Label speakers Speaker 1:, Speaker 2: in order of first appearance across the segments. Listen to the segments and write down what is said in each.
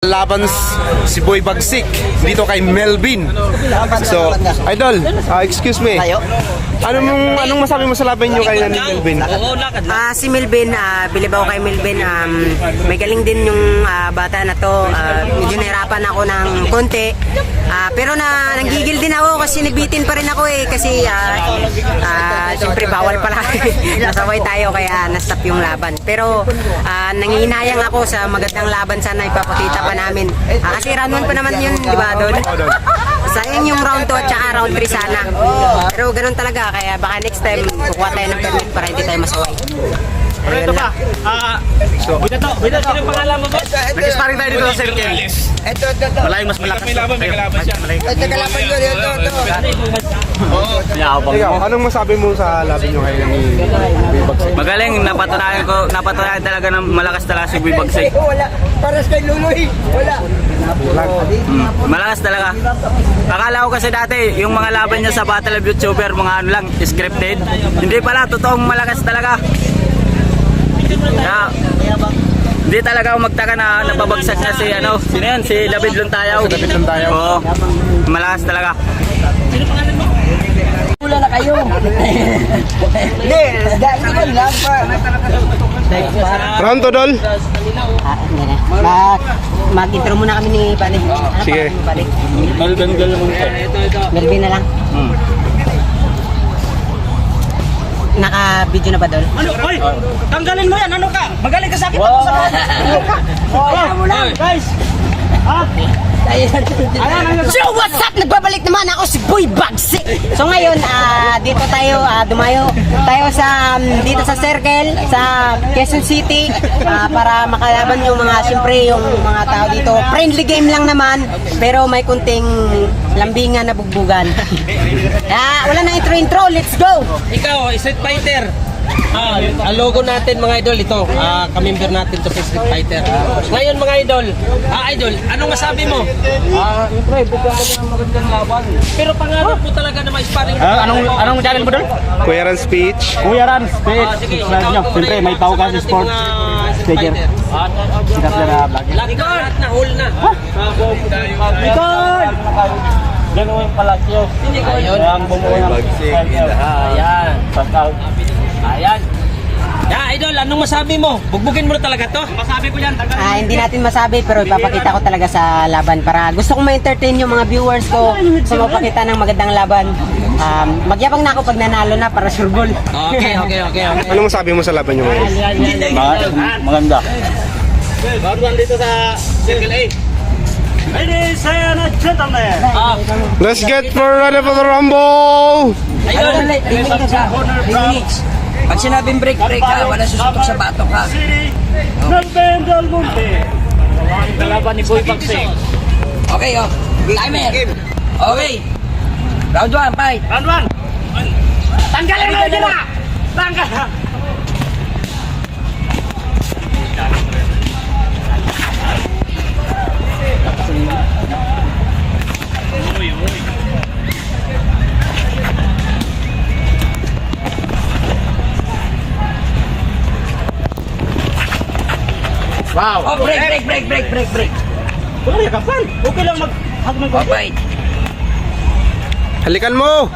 Speaker 1: Laban si Boy Bagsik dito kay Melvin. So, idol, ah, excuse me. Ano mong anong masabi mo sa laban niyo kay ni Melvin?
Speaker 2: Ah, si Melvin, ah, bilib ako kay Melvin. Um, may galing din yung ah, bata na to. Ah, medyo nahirapan ako ng konti. Ah, pero na nanggigil din ako kasi nabitin pa rin ako eh. Kasi ah, ah, siyempre bawal pala. Nasaway tayo kaya na-stop yung laban. Pero ah, nangihinayang ako sa magandang laban sana ipapakita pa namin. Ah, kasi round 1 pa naman yun, di ba, Don? Sayang yung round 2 at saka round 3 sana. Pero ganun talaga, kaya baka next time kukuha tayo ng permit para hindi tayo masaway. Ayun lang.
Speaker 3: Ah, so, Binato, Binato, sino yung pangalan mo ba?
Speaker 1: Nag-sparring tayo dito sa circle.
Speaker 4: Ito, ito, ito.
Speaker 3: Wala yung mas malakas. May laban, may kalaban siya.
Speaker 4: Ito, kalaban ko. Ito, ito.
Speaker 1: Ikaw, anong masabi mo sa laban niyo kay ni Boy Bagsik?
Speaker 3: Magaling, napatunayan ko, napatunayan talaga ng malakas talaga si Boy Bagsik.
Speaker 4: Wala. Paras kay Luloy. Wala.
Speaker 3: Mm, malakas talaga. Akala ko kasi dati, yung mga laban niya sa Battle of YouTuber, mga ano lang, scripted. Hindi pala, totoong malakas talaga. Kaya, hindi talaga ako magtaka na napabagsak niya si ano, sino yan? Si David Luntayaw.
Speaker 1: Si David Luntayaw.
Speaker 3: Oo, malakas talaga.
Speaker 4: Wala na kayo. Hindi. Dahil ko lang pa.
Speaker 1: Round to dol.
Speaker 2: Ah, hindi na. Mag, mag-intro muna kami ni. Ano
Speaker 1: Sige.
Speaker 2: pangalan mo, Bali?
Speaker 3: Malganggal mo
Speaker 2: Melvin na lang.
Speaker 3: Hmm.
Speaker 2: Naka-video na ba doon?
Speaker 3: Ano? Hoy! Tanggalin mo yan! Ano ka? Magaling ka sa akin! Wow. Sa
Speaker 4: Wala mo lang.
Speaker 3: Guys! Ha?
Speaker 2: So what's up? Nagbabalik naman ako si Boy Bagsik. So ngayon, ah, dito tayo, ah, dumayo tayo sa um, dito sa Circle sa Quezon City ah, para makalaban yung mga siyempre yung mga tao dito. Friendly game lang naman, pero may kunting lambingan na bugbugan. Ah, wala na intro intro, let's go.
Speaker 5: Ikaw, Street Fighter. Ah, ang logo natin mga idol ito, ah, kamember natin to sa Street Fighter. Ngayon mga idol, ah idol, anong masabi mo?
Speaker 3: Ah, siyempre, bigyan ka ng magandang laban.
Speaker 5: Pero pangarap mo talaga na ma-sparring.
Speaker 3: Ah, anong anong channel mo doon?
Speaker 1: Kuya Ran speech.
Speaker 3: Kuya Ran.
Speaker 5: Ah, sige,
Speaker 3: Subscribe
Speaker 5: ikaw
Speaker 3: nyo. Siyempre,
Speaker 5: pre,
Speaker 3: may tao kasi sports.
Speaker 5: mga Street
Speaker 3: Stager.
Speaker 5: Fighter.
Speaker 3: Sikat na na vlog.
Speaker 5: Lahat na, lahat na, whole na.
Speaker 3: Nicole! Ganun yung palasyo.
Speaker 5: Ayun.
Speaker 3: Ang bumuo ng
Speaker 5: Ayan.
Speaker 3: Pascal.
Speaker 5: Yeah, idol, anong masabi mo? Bugbugin mo na talaga to? Masabi ko yan,
Speaker 2: Ah, hindi natin masabi pero ipapakita ko talaga sa laban para gusto kong ma-entertain yung mga viewers ko sa mapakita ng magandang laban. Um, magyabang na ako pag nanalo na para sure goal.
Speaker 5: Okay, okay, okay, okay.
Speaker 1: Anong masabi mo sa laban niyo ngayon?
Speaker 3: Maganda.
Speaker 5: Bago dito sa Circle A.
Speaker 3: Ladies and gentlemen.
Speaker 5: Ah,
Speaker 1: Let's get for ready for the rumble!
Speaker 5: ayun.
Speaker 4: Pag sinabing break, break ka. Wala susutok sa batok ha.
Speaker 3: Melvin Del Monte. Kalaban ni Boy Bagsik.
Speaker 4: Okay, oh. Timer. Okay. Round 1, fight.
Speaker 3: Round one. Tanggalin mo yun na!
Speaker 4: Oh, break, break, break, break, break, break.
Speaker 3: Wala na kapan. Okay lang mag... Hag.
Speaker 4: Oh, fight.
Speaker 1: Halikan mo!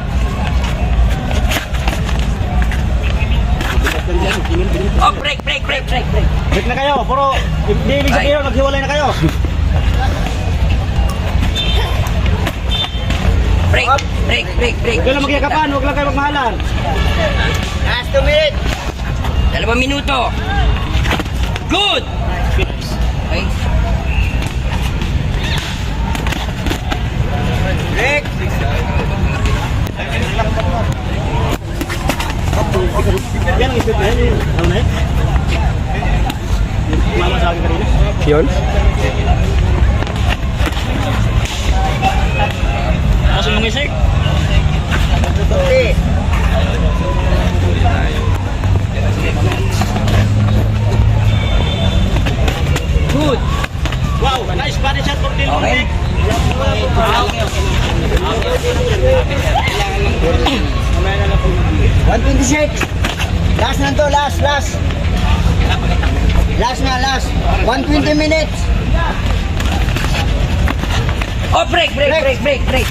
Speaker 4: Oh, break, break, break, break, break.
Speaker 3: Break na kayo. Puro... Hindi ibig sabihin maghiwalay na kayo.
Speaker 4: Break, break, break, break.
Speaker 3: Huwag lang magyakapan. Huwag lang kayo magmahalan.
Speaker 4: Last two minutes. Dalawang minuto. Good.
Speaker 3: Yun? Kaso yung isip.
Speaker 4: Good.
Speaker 3: Wow, nice body shot for Del
Speaker 4: Okay.
Speaker 3: Monte.
Speaker 4: One twenty six. Last na to, last, last. Last na, last. 120 minutes. Oh, break, break, break, break, break.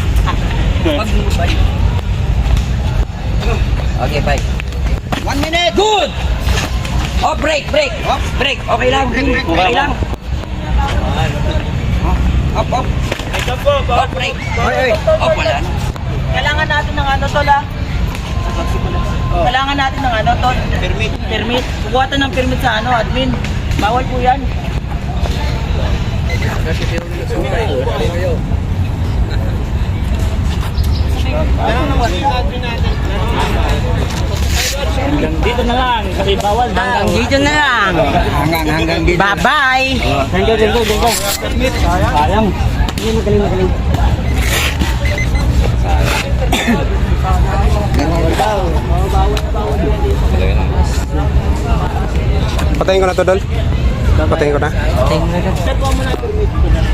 Speaker 4: Okay, bye. One minute. Good. Oh, break, break. Break. Okay lang. Okay lang. Up, up. Oh, break. Oh, wala na.
Speaker 5: Kailangan natin ng ano, tol, ah. Kailangan natin ng ano, tol. Permit. Permit. Kukuha tayo ng permit sa ano, admin. Bawal po yan. Dito na lang, kasi bawal daw.
Speaker 2: Hanggang dito na lang.
Speaker 4: Hanggang, hanggang dito.
Speaker 2: Bye-bye.
Speaker 5: Dito, dito, dito. Sayang. Magaling, magaling.
Speaker 1: Patayin ko na to, Dol. Patayin ko na.
Speaker 5: Kuha mo na.